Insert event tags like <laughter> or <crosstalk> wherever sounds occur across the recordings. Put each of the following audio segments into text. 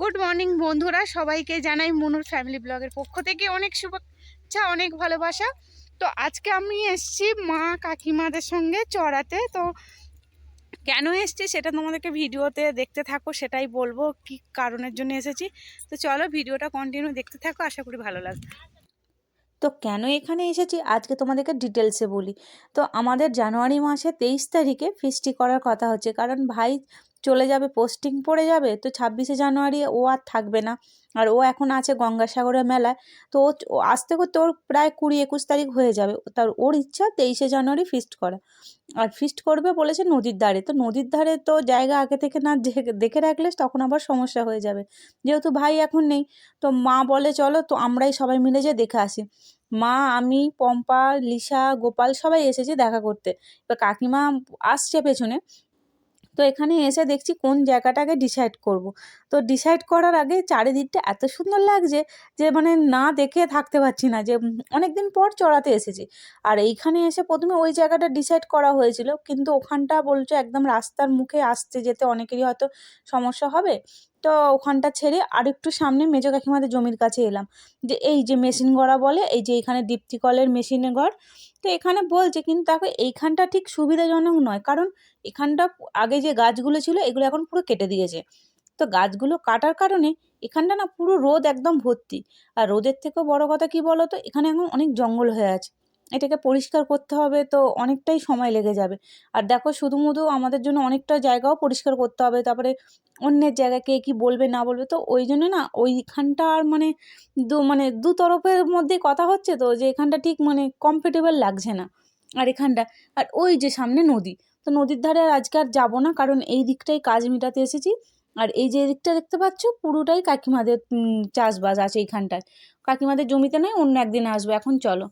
Good morning বন্ধুরা, সবাইকে জানাই মনুর ফ্যামিলি ব্লগের পক্ষ থেকে অনেক শুভেচ্ছা, অনেক ভালোবাসা। তো আজকে আমি এসছি মা কাকিমাদের সঙ্গে চড়াতে। তো কেন এসছি সেটা তোমাদেরকে ভিডিওতে দেখতে থাকো, সেটাই বলব, কি কারণের জন্য এসেছি। তো চলো ভিডিওটা কন্টিনিউ দেখতে থাকো, আশা করি ভালো লাগবে। তো কেন এখানে এসেছি? আজকে তোমাদেরকে ডিটেলসে বলি। তো আমাদের জানুয়ারি মাসে তেইশ তারিখে ফিস্টি করার কথা হচ্ছে, কারণ ভাই চলে যাবে পোস্টিং পড়ে যাবে, তো ছাব্বিশে জানুয়ারি ও আর থাকবে না। আর ও এখন আছে গঙ্গাসাগরের মেলায়, তো ও আসতে করতে ওর প্রায় কুড়ি একুশ তারিখ হয়ে যাবে। তার ওর ইচ্ছা তেইশে জানুয়ারি ফিস্ট করা। আর ফিস্ট করবে বলেছে নদীর ধারে, তো নদীর ধারে তো জায়গা আগে থেকে না দেখে- দেখে রাখলে তখন আবার সমস্যা হয়ে যাবে। যেহেতু ভাই এখন নেই, তো মা বলে চলো তো আমরাই সবাই মিলে যে দেখে আসি। মা, আমি, পম্পা, লিসা, গোপাল সবাই এসেছে দেখা করতে। এবার কাকিমা আসছে পেছনে তো এখানে এসে দেখছি কোন জায়গাটাকে ডিসাইড করব। তো ডিসাইড করার আগে চারিদিকটা এত সুন্দর লাগছে যে মানে না দেখে থাকতে পারছি না যে অনেক দিন পর চড়াতে এসেছি আর এইখানে এসে প্রথমে ওই জায়গাটা ডিসাইড করা হয়েছিল, কিন্তু ওখানটা বলছে একদম রাস্তার মুখে আসতে যেতে অনেকেরই হয়তো সমস্যা হবে তো ওখানটা ছেড়ে আর একটু সামনে মেজো কাকিমাদের জমির কাছে এলাম। যে এই যে মেশিন গড়া বলে, এই যে এখানে দীপ্তি কলের মেশিনে ঘর তো এখানে বলছে কিন্তু দেখো এইখানটা ঠিক সুবিধাজনক নয়। কারণ এখানটা আগে যে গাছগুলো ছিল, এগুলো এখন পুরো কেটে দিয়েছে। তো গাছগুলো কাটার কারণে এখানটা না পুরো রোদ একদম ভর্তি। আর রোদের থেকেও বড় কথা কি বলো তো এখানে এখন অনেক জঙ্গল হয়ে আছে। এটাকে পরিষ্কার করতে হবে তো অনেকটাই সময় লেগে যাবে। আর দেখো শুধু মুধু আমাদের জন্য অনেকটা জায়গাও পরিষ্কার করতে হবে। তারপরে অন্যের জায়গায় কে কী বলবে না বলবে তো ওই জন্য না ওইখানটা আর মানে দু মানে দু তরফের মধ্যে কথা হচ্ছে তো যে এখানটা ঠিক মানে কমফর্টেবল লাগছে না আর এখানটা। আর ওই যে সামনে নদী, তো নদীর ধারে আর আজকে আর যাব না কারণ এই দিকটাই কাজ মেটাতে এসেছি। আর এই যে দিকটা দেখতে পাচ্ছ পুরোটাই কাকিমাদের চাষবাস আছে এইখানটায়। কাকিমাদের জমিতে নয় অন্য একদিন আসব। এখন চলো।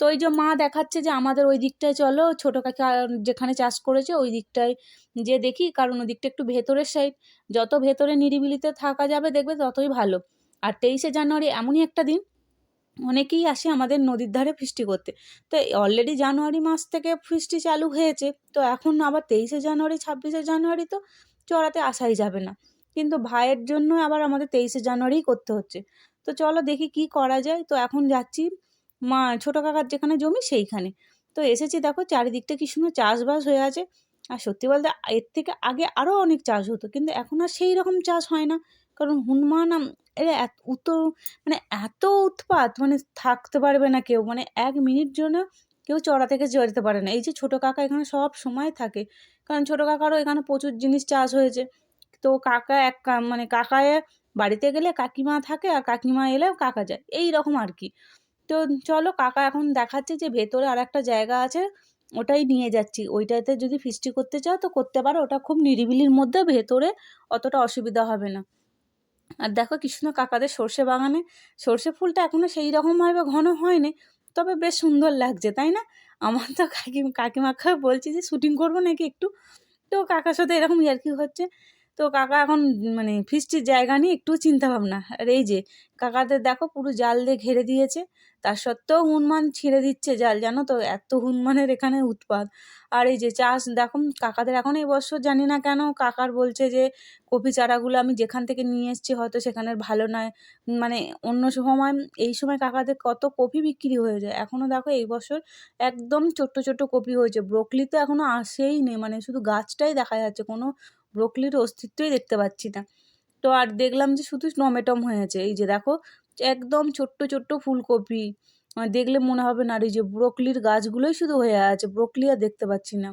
তো ওই যে মা দেখাচ্ছে যে আমাদের ওই দিকটায় চলো, ছোটো কাকা যেখানে চাষ করেছে ওই দিকটায় যে দেখি, কারণ ওই দিকটা একটু ভেতরের সাইড যত ভেতরে নিরিবিলিতে থাকা যাবে দেখবে ততই ভালো। আর তেইশে জানুয়ারি এমনই একটা দিন, অনেকেই আসে আমাদের নদীর ধারে ফিস্টি করতে। তো অলরেডি জানুয়ারি মাস থেকে ফিস্টি চালু হয়েছে, তো এখন আবার তেইশে জানুয়ারি, ছাব্বিশে জানুয়ারি তো চড়াতে আসাই যাবে না। কিন্তু ভাইয়ের জন্য আবার আমাদের তেইশে জানুয়ারিই করতে হচ্ছে। তো চলো দেখি কি করা যায়। তো এখন যাচ্ছি মা, ছোটো কাকার যেখানে জমি সেইখানে। তো এসেছি দেখো চারিদিকটা কি সুন্দর চাষবাস হয়ে আছে। আর সত্যি বলতে এর থেকে আগে আরও অনেক চাষ হতো, কিন্তু এখন আর সেই রকম চাষ হয় না। কারণ হনুমান এত উত মানে এত উৎপাত মানে থাকতে পারবে না কেউ। মানে এক মিনিট জন্য কেউ চড়া থেকে যেতে পারে না। এই যে ছোটো কাকা এখানে সব সময় থাকে, কারণ ছোটো কাকারও এখানে প্রচুর জিনিস চাষ হয়েছে। তো কাকা এক মানে কাকায় বাড়িতে গেলে কাকিমা থাকে আর কাকিমা এলে কাকা যায়, এই রকম আর কি। তো চলো কাকা এখন দেখাচ্ছে যে ভেতরে আর একটা জায়গা আছে, ওটাই নিয়ে যাচ্ছি। ওইটাতে যদি ফিস্টি করতে চাও তো করতে পারো, ওটা খুব নিরিবিলির মধ্যে ভেতরে অতটা অসুবিধা হবে না। আর দেখো কি সুন্দর কাকাদের সর্ষে বাগানে, সর্ষে ফুলটা এখনও সেই রকমভাবে ঘন হয়নি, তবে বেশ সুন্দর লাগছে, তাই না? আমার তো কাকি কাকিমাকে বলছি যে শুটিং করব নাকি একটু? তো কাকার সাথে এরকম ইয়ার্কি হচ্ছে। তো কাকা এখন মানে ফিস্টির জায়গা নিয়ে একটু চিন্তা ভাবনা আর এই যে, কাকাদের দেখো পুরো জাল দিয়ে ঘেরে দিয়েছে। তার সত্ত্বেও হনুমান ছিঁড়ে দিচ্ছে জাল, জানো তো? এত হনুমানের এখানে উৎপাত। আর এই যে চাষ, দেখো, কাকাদের এখন এই বছর জানি না কেন কাকার বলছে যে, কপি চারাগুলো আমি যেখান থেকে নিয়ে এসেছি হয়তো সেখানের ভালো নয়। মানে অন্য সময়, এই সময় কাকাদের কত কপি বিক্রি হয়ে যায়। এখনও দেখো এই বছর একদম ছোট্ট ছোট্ট কপি হয়েছে। ব্রোকলি তো এখনও আসেই নেই মানে শুধু গাছটাই দেখা যাচ্ছে। কোনো ব্রোকলির অস্তিত্বই দেখতে পাচ্ছি না। তো আর দেখলাম যে শুধু টমেটম হয়েছে। এই যে দেখো, একদম ছোট্ট ছোট্ট ফুলকপি। দেখলে মনে হবে না এই যে ব্রোকলির গাছগুলোই শুধু হয়ে আছে, ব্রোকলি আর দেখতে পাচ্ছি না।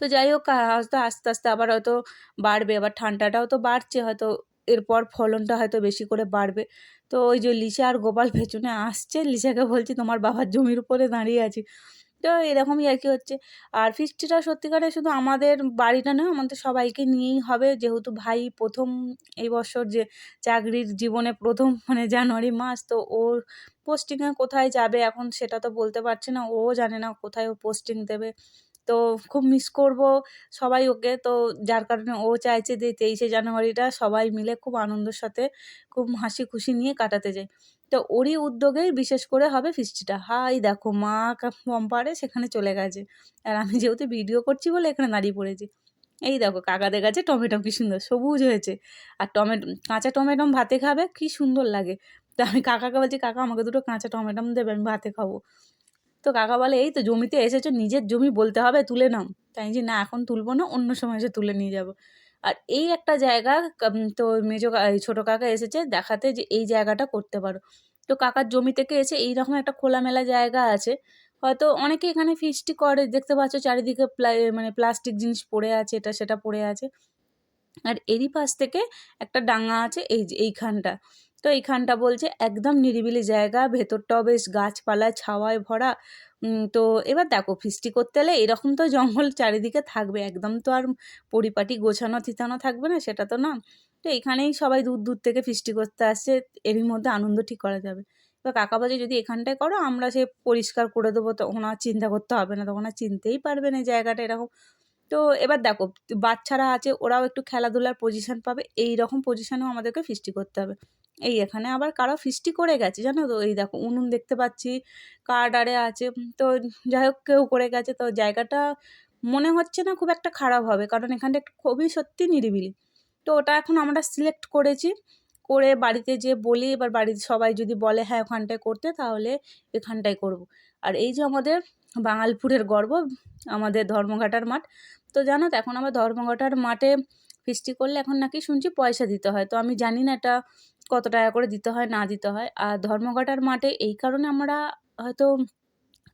তো যাই হোক হয়তো আস্তে আস্তে আবার হয়তো বাড়বে, আবার ঠান্ডাটাও তো বাড়ছে, হয়তো এরপর ফলনটা হয়তো বেশি করে বাড়বে। তো ওই যে লিসা আর গোপাল পেছনে আসছে, লিসাকে বলছি তোমার বাবার জমির উপরে দাঁড়িয়ে আছি। তো এরকমই আর কি হচ্ছে। আর ফিস্টিটা সত্যিকারে শুধু আমাদের বাড়িটা নয় আমাদের সবাইকে নিয়েই হবে। যেহেতু ভাই প্রথম এই বছর যে চাকরির জীবনে প্রথম <laughs> মানে জানুয়ারি মাস, তো ওর পোস্টিংয়ে কোথায় যাবে এখন সেটা তো বলতে পারছে না। ও জানে না কোথায় ও পোস্টিং দেবে। তো খুব মিস করব সবাই ওকে। তো যার কারণে ও চাইছে যে তেইশে জানুয়ারিটা সবাই মিলে খুব আনন্দের সাথে, খুব হাসি খুশি নিয়ে কাটাতে যাই। তো ওরই উদ্যোগেই বিশেষ করে হবে ফিস্টিটা। হাই দেখো, মা পম্পারে সেখানে চলে গেছে। আর আমি যেহেতু ভিডিও করছি বলে এখানে দাঁড়িয়ে পড়েছি। এই দেখো, কাকাদের কাছে টমেটো কি সুন্দর, সবুজ হয়েছে। আর টমেটো, কাঁচা টমেটো ভাতে খাবে, কি সুন্দর লাগে। তো আমি কাকাকে বলছি, কাকা, আমাকে দুটো কাঁচা টমেটো দেবে, আমি ভাতে খাব। তো কাকা বলে, এই তো জমিতে এসেছ, নিজের জমি বলতে হবে, তুলে নাও। তাই যে, না, এখন তুলবো না, অন্য সময় এসে তুলে নিয়ে যাব। আর এই একটা জায়গা তো মেজো ছোটো কাকা এসেছে দেখাতে যে এই জায়গাটা করতে পারো। তো কাকার জমি থেকে এসে এইরকম একটা খোলামেলা জায়গা আছে। হয়তো অনেকে এখানে ফিস্টি করে, দেখতে পাচ্ছ চারিদিকে মানে প্লাস্টিক জিনিস পড়ে আছে, এটা সেটা পড়ে আছে। আর এরই পাশ থেকে একটা ডাঙা আছে, এই এইখানটা। তো এইখানটা বলছে, একদম নিরিবিলি জায়গা, ভেতরটাও বেশ গাছপালায় ছাওয়ায় ভরা। তো এবার দেখো ফিস্টি করতে হলে এরকম তো জঙ্গল <laughs> চারিদিকে থাকবে, একদম তো আর পরিপাটি গোছানো থিতানো থাকবে না, সেটা তো না। তো এখানেই সবাই দূর দূর থেকে ফিস্টি করতে আসছে, এরই মধ্যে আনন্দ ঠিক করা যাবে। এবার কাকা বাজে যদি এখানটায় করো, আমরা সে পরিষ্কার করে দেবো, তখন আর চিন্তা করতে হবে না, তখন আর চিনতেই পারবে না জায়গাটা এরকম। তো এবার দেখো, বাচ্চারা আছে, ওরাও একটু খেলাধুলার পজিশন পাবে এই রকম পজিশনেও আমাদেরকে ফিস্টি করতে হবে। এই এখানে আবার কারও ফিস্টি করে গেছে, জানো তো? এই দেখো, উনুন দেখতে পাচ্ছি কার্ড আরে আছে, তো যাই হোক কেউ করে গেছে, তো জায়গাটা মনে হচ্ছে না খুব একটা খারাপ হবে, কারণ এখানটা একটু খুবই সত্যি নিরিবিলি। তো ওটা এখন আমরা সিলেক্ট করেছি, করে বাড়িতে যে বলি, এবার বাড়ির সবাই যদি বলে হ্যাঁ ওখানটায় করতে তাহলে এখানটায় করব। আর এই যে আমাদের বাঙালপুরের গর্ব, আমাদের ধর্মঘাটার মাঠ তো জানো তো, এখন আমার ধর্মঘটার মাঠে ফিস্টি করলে এখন নাকি শুনছি পয়সা দিতে হয়। তো আমি জানি না এটা কত টাকা করে দিতে হয়, না দিতে হয়। আর ধর্মঘটার মাঠে এই কারণে আমরা হয়তো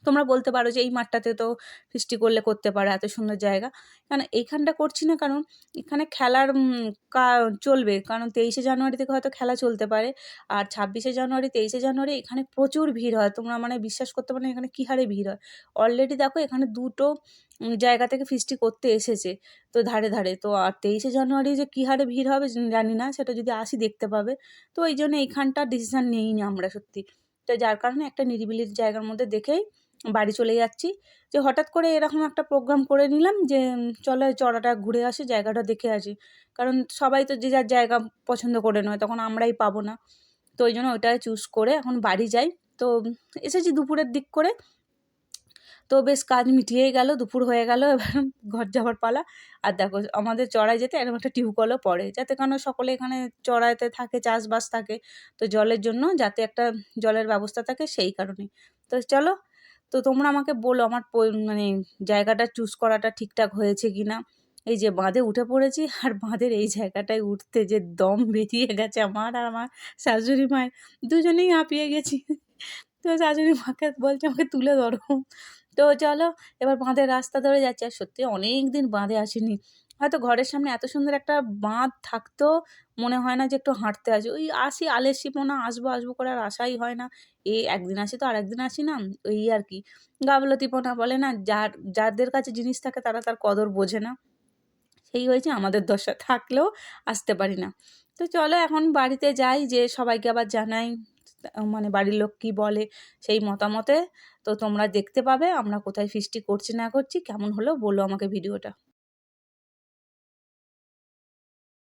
তোমরা বলতে পারো যে এই মাঠটাতে তো ফিস্টি করলে করতে পারো এত সুন্দর জায়গা। কারণ এইখানটা করছি না কারণ এখানে খেলার চলবে। কারণ তেইশে জানুয়ারি থেকে হয়তো খেলা চলতে পারে। আর ছাব্বিশে জানুয়ারি, তেইশে জানুয়ারি এখানে প্রচুর ভিড় হয়। তোমরা মানে বিশ্বাস করতে পারো না এখানে কী হারে ভিড় হয়। অলরেডি দেখো এখানে দুটো জায়গা থেকে ফিস্টি করতে এসেছে তো ধারে ধারে। তো আর তেইশে জানুয়ারি যে কী হারে ভিড় হবে জানি না, সেটা যদি আসি দেখতে পাবে। তো এই জন্য এইখানটা ডিসিশান নিইনি আমরা সত্যি। তো যার কারণে একটা নিরিবিলি জায়গার মধ্যে দেখেই বাড়ি চলে যাচ্ছি। যে হঠাৎ করে এরকম একটা প্রোগ্রাম করে নিলাম যে চলো চড়াটা ঘুরে আসি, জায়গাটা দেখে আসি। কারণ সবাই তো যে যার জায়গা পছন্দ করে নয়, তখন আমরাই পাবো না। তো ওই জন্য ওইটাই চুজ করে এখন বাড়ি যাই। তো, এসেছি দুপুরের দিক করে। তো বেশ কাজ মিটিয়েই গেল, দুপুর হয়ে গেল, এবার ঘর যাওয়ার পালা। আর দেখো, আমাদের চড়াই যেতে এরকম একটা টিউবকলও পড়ে। যাতে কেন সকলে এখানে চড়াইতে থাকে, চাষবাস থাকে। তো জলের জন্য যাতে একটা জলের ব্যবস্থা থাকে সেই কারণে তো চলো তো তোমরা আমাকে বলো আমার মানে জায়গাটা চুজ করাটা ঠিকঠাক হয়েছে কি না এই যে বাঁধে উঠে পড়েছি <laughs> আর বাঁধের এই জায়গাটায় উঠতে যে দম বেরিয়ে গেছে আমার আর আমার শাশুড়ি মায়ের। দুজনেই হাঁপিয়ে গেছি। <laughs> তো শাশুড়ি মাকে বলছে, আমাকে তুলে ধরো। তো চলো, এবার বাঁধের রাস্তা ধরে যাচ্ছে। আর সত্যি অনেক দিন বাঁধে আসিনি। হয়তো ঘরের সামনে এত সুন্দর একটা বাঁধ থাকতো, মনে হয় না যে একটু হাঁটতে আসি ওই আসি আলেসি মনে আসব আসব করে আর আসাই হয় না। এই একদিন আসি তো আর একদিন আসি না, ওই আর কি। গাফলতিপনা বলে না, যার, যাদের কাছে জিনিস থাকে তারা তার কদর বোঝে না। সেই হয়েছে আমাদের দশা, থাকলেও আসতে পারি না। তো চলো এখন বাড়িতে যাই, যে সবাইকে আবার জানাই মানে বাড়ির লোক কী বলে, সেই মতামতে। তো তোমরা দেখতে পাবে আমরা কোথায় ফিস্টি করছি না করছি, কেমন হলো বলো আমাকে ভিডিওটা।